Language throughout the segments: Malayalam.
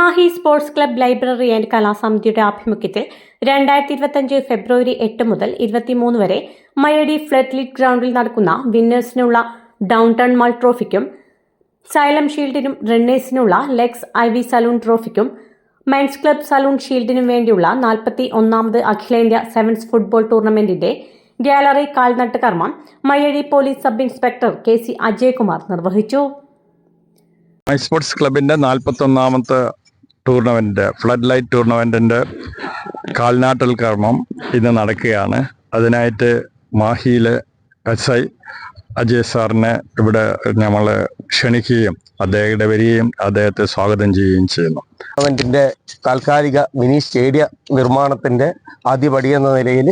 Mahe sports club library and കലാസമിതിയുടെ ആഭിമുഖ്യത്തിൽ രണ്ടായിരത്തി ഇരുപത്തിയഞ്ച് ഫെബ്രുവരി എട്ട് മുതൽ ഇരുപത്തിമൂന്ന് വരെ മയടി ഫ്ലഡ് ലിറ്റ് ഗ്രൗണ്ടിൽ നടക്കുന്ന വിന്നേഴ്സിനുള്ള ഡൗൺ ടൗൺ മാൾ ട്രോഫിക്കും സൈലം ഷീൽഡിനും റണ്ണേഴ്സിനുള്ള ലെഗ്സ് ഐ വി സലൂൺ ട്രോഫിക്കും മെൻസ് ക്ലബ് സലൂൺ ഷീൽഡിനും വേണ്ടിയുള്ള നാൽപ്പത്തി ഒന്നാമത് അഖിലേന്ത്യാ സെവൻസ് ഫുട്ബോൾ ടൂർണമെന്റിന്റെ ഗാലറി കാൽനട്ട് കർമ്മം Mayyazhi police sub inspector K C Ajaykumar നിർവഹിച്ചു. സ്പോർട്സ് നാൽപ്പത്തി നാൽപ്പത്തൊന്നാമത്തെ ടൂർണമെന്റ് ഫ്ലഡ് ലൈറ്റ് ടൂർണമെന്റിന്റെ കാൽനാട്ടൽ കർമ്മം ഇന്ന് നടക്കുകയാണ്. അതിനായിട്ട് മാഹിയിലെ എസ് ഐ അജയ് സാറിനെ ഇവിടെ നമ്മൾ ക്ഷണിക്കുകയും അദ്ദേഹത്തെ വരികയും അദ്ദേഹത്തെ സ്വാഗതം ചെയ്യുകയും ചെയ്യുന്നു. ഗവൺമെന്റിന്റെ താൽക്കാലിക മിനി സ്റ്റേഡിയ നിർമ്മാണത്തിന്റെ ആദ്യപടി എന്ന നിലയിൽ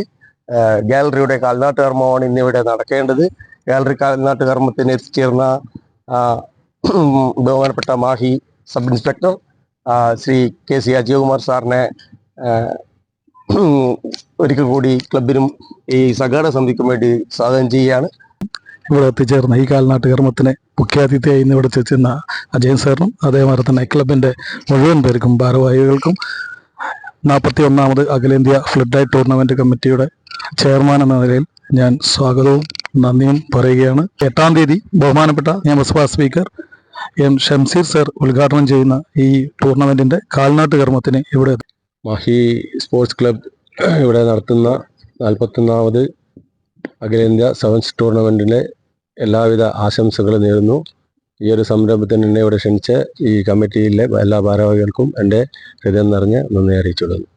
ഗാലറിയുടെ കാൽനാട്ട് കർമ്മമാണ് ഇന്നിവിടെ നടക്കേണ്ടത്. ഗാലറി കാൽനാട്ട് കർമ്മത്തിന് എത്തിച്ചേർന്ന ബഹുമാനപ്പെട്ട Mahe sub inspector Shri K C Ajayakumar സാറിനെ ഒരിക്കൽ കൂടി ക്ലബിനും ഈ സഹകരണ സമിതിക്കും വേണ്ടി സ്വാഗതം ചെയ്യുകയാണ്. ഇവിടെ എത്തിച്ചേർന്ന ഈ കാൽനാട്ട് കർമ്മത്തിന് മുഖ്യാതിഥിയായി ഇന്ന് ഇവിടെ ചെന്ന അജയൻ സാറിനും അതേമാതിരി തന്നെ ക്ലബിന്റെ മുഴുവൻ പേർക്കും ഭാരവാഹികൾക്കും നാൽപ്പത്തി ഒന്നാമത് അഖിലേന്ത്യാ ഫ്ലഡ് ടൂർണമെന്റ് കമ്മിറ്റിയുടെ ചെയർമാൻ എന്ന നിലയിൽ ഞാൻ സ്വാഗതവും നന്ദിയും പറയുകയാണ്. എട്ടാം തീയതി ബഹുമാനപ്പെട്ട നിയമസഭാ സ്പീക്കർ എം ഷംസീർ സർ ഉദ്ഘാടനം ചെയ്യുന്ന ഈ ടൂർണമെന്റിന്റെ കാൽനാട്ട് കർമ്മത്തിന് ഇവിടെ മാഹി സ്പോർട്സ് ക്ലബ് ഇവിടെ നടത്തുന്ന നാൽപ്പത്തൊന്നാമത് അഖിലേന്ത്യാ സെവൻസ് ടൂർണമെന്റിലെ എല്ലാവിധ ആശംസകളും നേരുന്നു. ഈ ഒരു സംരംഭത്തിന് എന്നെ ഇവിടെ ക്ഷണിച്ച ഈ കമ്മിറ്റിയിലെ എല്ലാ ഭാരവാഹികൾക്കും എന്റെ ഹൃദയം നിറഞ്ഞ് നന്ദി അറിയിച്ചുകൊള്ളുന്നു.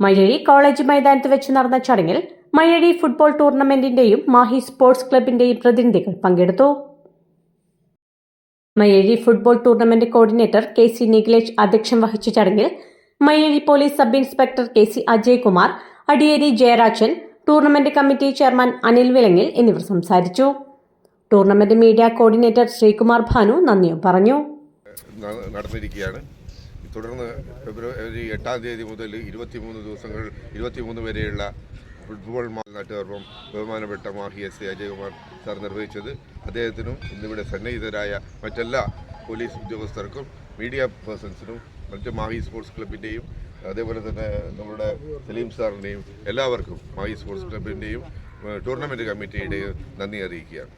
മഴഴി കോളേജ് മൈതാനത്ത് വെച്ച് നടന്ന ചടങ്ങിൽ മഴഴി ഫുട്ബോൾ ടൂർണമെന്റിന്റെയും മാഹി സ്പോർട്സ് ക്ലബിന്റെയും പ്രതിനിധികൾ പങ്കെടുത്തു. Mayyazhi football tournament coordinator K C Nikhilesh അധ്യക്ഷം വഹിച്ച ചടങ്ങിൽ Mayyazhi police sub inspector K C Ajaykumar Adiyeri Jayarajan tournament committee chairman Anil Vilangil എന്നിവർ സംസാരിച്ചു. Tournament media coordinator Sreekumar Bhanu നന്ദിയും പറഞ്ഞു. നടന്നിരിക്കുകയാണ്. തുടർന്ന് ഫെബ്രുവരി എട്ടാം തീയതി മുതൽ ഇരുപത്തിമൂന്ന് ദിവസങ്ങൾ ഇരുപത്തിമൂന്ന് വരെയുള്ള ഫുട്ബോൾ നാട്ടുകർമ്മം ബഹുമാനപ്പെട്ട മാഹി എസ് അജയ്കുമാർ സാർ നിർവഹിച്ചത്. അദ്ദേഹത്തിനും ഇന്നിവിടെ സന്നിഹിതരായ മറ്റെല്ലാ പോലീസ് ഉദ്യോഗസ്ഥർക്കും മീഡിയ പേഴ്സൺസിനും മറ്റ് മാഹി സ്പോർട്സ് ക്ലബിന്റെയും അതേപോലെ തന്നെ നമ്മുടെ സലീം സാറിന്റെയും എല്ലാവർക്കും മാഹി സ്പോർട്സ് ക്ലബിന്റെയും ടൂർണമെന്റ് കമ്മിറ്റിയുടെയും നന്ദി അറിയിക്കുകയാണ്.